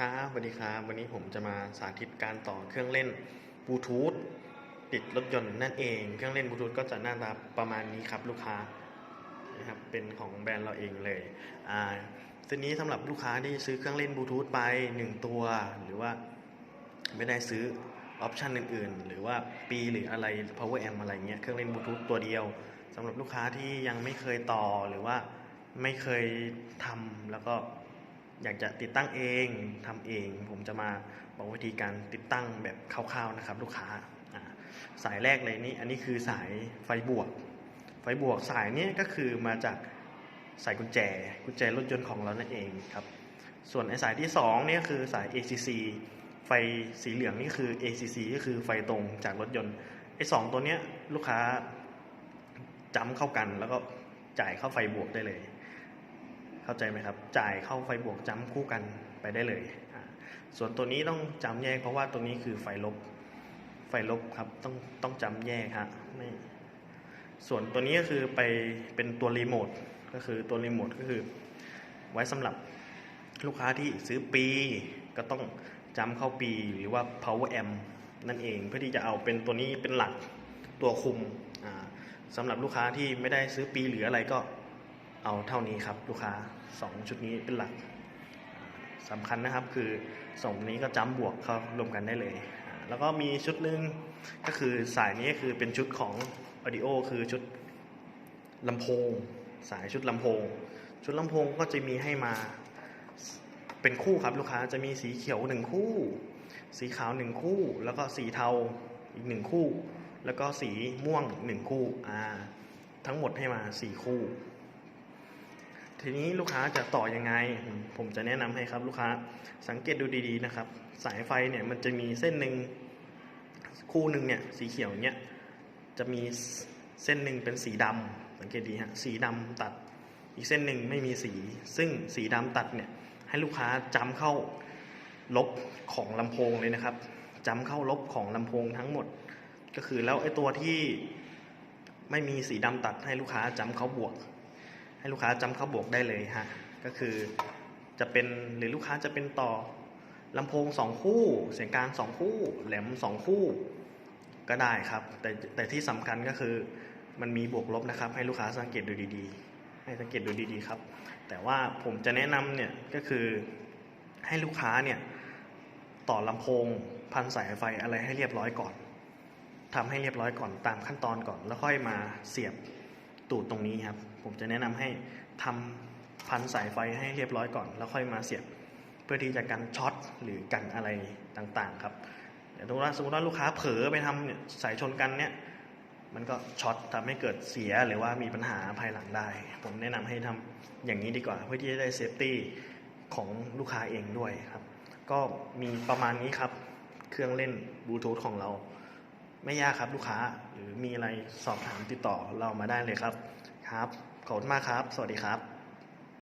ครับสวัสดีครับ วันนี้ผมจะมาสาธิตการต่อเครื่องเล่นบลูทูธติดรถยนต์นั่นเอง เครื่องเล่นบลูทูธก็จะหน้าตาประมาณนี้ครับลูกค้านะครับเป็นของแบรนด์เราเองเลยอ่าทีนี้สำหรับลูกค้าที่ซื้อเครื่องเล่นบลูทูธไป 1 ตัว หรือว่าไม่ได้ซื้อออปชันอื่น ๆ หรือว่าปีหรืออะไร power amp อะไรเงี้ยเครื่องเล่นบลูทูธตัวเดียวสำหรับลูกค้าที่ยังไม่เคยต่อหรือว่าไม่เคยทำแล้วก็ อยากจะติดตั้งเองทำเอง ผมจะมาบอกวิธีการติดตั้งแบบคร่าวๆนะครับ ลูกค้าสายแรกเลยนี่อันนี้คือสายไฟบวก ไฟบวกสายนี้ก็คือมาจากสายกุญแจ กุญแจรถยนต์ของเรานั่นเองครับ ส่วนไอ้สายที่2นี่คือสาย ACC ไฟสีเหลืองนี่คือ ACC ก็คือไฟตรงจากรถยนต์ไอ้สองตัวเนี้ยลูกค้าจำเข้ากันแล้วก็จ่ายเข้าไฟบวกได้เลย เข้าใจไหมครับ จ่ายเข้าไฟบวกจำคู่กันไปได้เลย ส่วนตัวนี้ต้องจำแยกเพราะว่าตัวนี้คือไฟลบ ไฟลบครับต้องต้องจำแยกฮะไม่ส่วนตัวนี้ก็คือไปเป็นตัวรีโมทก็คือตัวรีโมทก็คือไว้สำหรับลูกค้าที่ซื้อปีก็ต้องจำเข้าปีหรือว่า power amp นั่นเองเพื่อที่จะเอาเป็นตัวนี้เป็นหลักตัวคุมอ่าสำหรับลูกค้าที่ไม่ได้ซื้อปีหรืออะไรก็ เอาเท่านี้ครับลูกค้า 2 ชุดนี้เป็นหลักสำคัญนะครับคือสองนี้ก็จ้ำบวกเข้ารวมกันได้เลย แล้วก็มีชุดหนึ่งก็คือสายนี้คือเป็นชุดของ Audio คือชุดลำโพง สายชุดลำโพง ชุดลำโพงก็จะมีให้มาเป็นคู่ครับลูกค้าจะมีสีเขียวหนึ่งคู่ สีขาวหนึ่งคู่ แล้วก็สีเทาอีกหนึ่งคู่ แล้วก็สีม่วงหนึ่งคู่อ่าทั้งหมดให้มาสี่คู่ ทีนี้ลูกค้าจะต่อยังไง ผมจะแนะนำให้ครับลูกค้าสังเกตดูดีๆนะครับ สายไฟเนี่ยมันจะมีเส้นหนึ่งคู่หนึ่งเนี่ยสีเขียวเนี่ยจะมีเส้นหนึ่งเป็นสีดำสังเกตดีฮะสีดำตัดอีกเส้นหนึ่งไม่มีสี ซึ่งสีดำตัดเนี่ยให้ลูกค้าจำเข้าลบของลำโพงเลยนะครับจำเข้าลบของลำโพงทั้งหมด ก็คือแล้วไอ้ตัวที่ไม่มีสีดำตัดให้ลูกค้าจำเข้าบวก ให้ลูกค้าจำเข้าบวกได้เลยฮะก็คือจะเป็นหรือลูกค้าจะเป็นต่อลำโพงสองคู่ เสียงกลางสองคู่ แหลมสองคู่ก็ได้ครับ แต่แต่ที่สำคัญก็คือมันมีบวกลบนะครับ ให้ลูกค้าสังเกตดูดีๆ ให้สังเกตดูดีๆครับ แต่ว่าผมจะแนะนำเนี่ยก็คือให้ลูกค้าเนี่ยต่อลำโพงพันสายไฟอะไรให้เรียบร้อยก่อนทำให้เรียบร้อยก่อนตามขั้นตอนก่อน แล้วค่อยมาเสียบ ตูดตรงนี้ครับ ผมจะแนะนำให้ทำพันสายไฟให้เรียบร้อยก่อน แล้วค่อยมาเสียบ เพื่อที่จะกันช็อตหรือกันอะไรต่างๆ ครับเดี๋ยวสมมติว่าลูกค้าเผลอไปทำเนี่ยสายชนกันเนี่ยมันก็ช็อตทำให้เกิดเสียหรือว่ามีปัญหาภายหลังได้ ผมแนะนำให้ทำอย่างนี้ดีกว่า เพื่อที่จะได้เซฟตี้ของลูกค้าเองด้วยครับ ก็มีประมาณนี้ครับ เครื่องเล่นบลูทูธของเรา ไม่ยากครับลูกค้าหรือมีอะไรสอบถามติดต่อเรามาได้เลยครับครับขอบคุณมากครับ สวัสดีครับ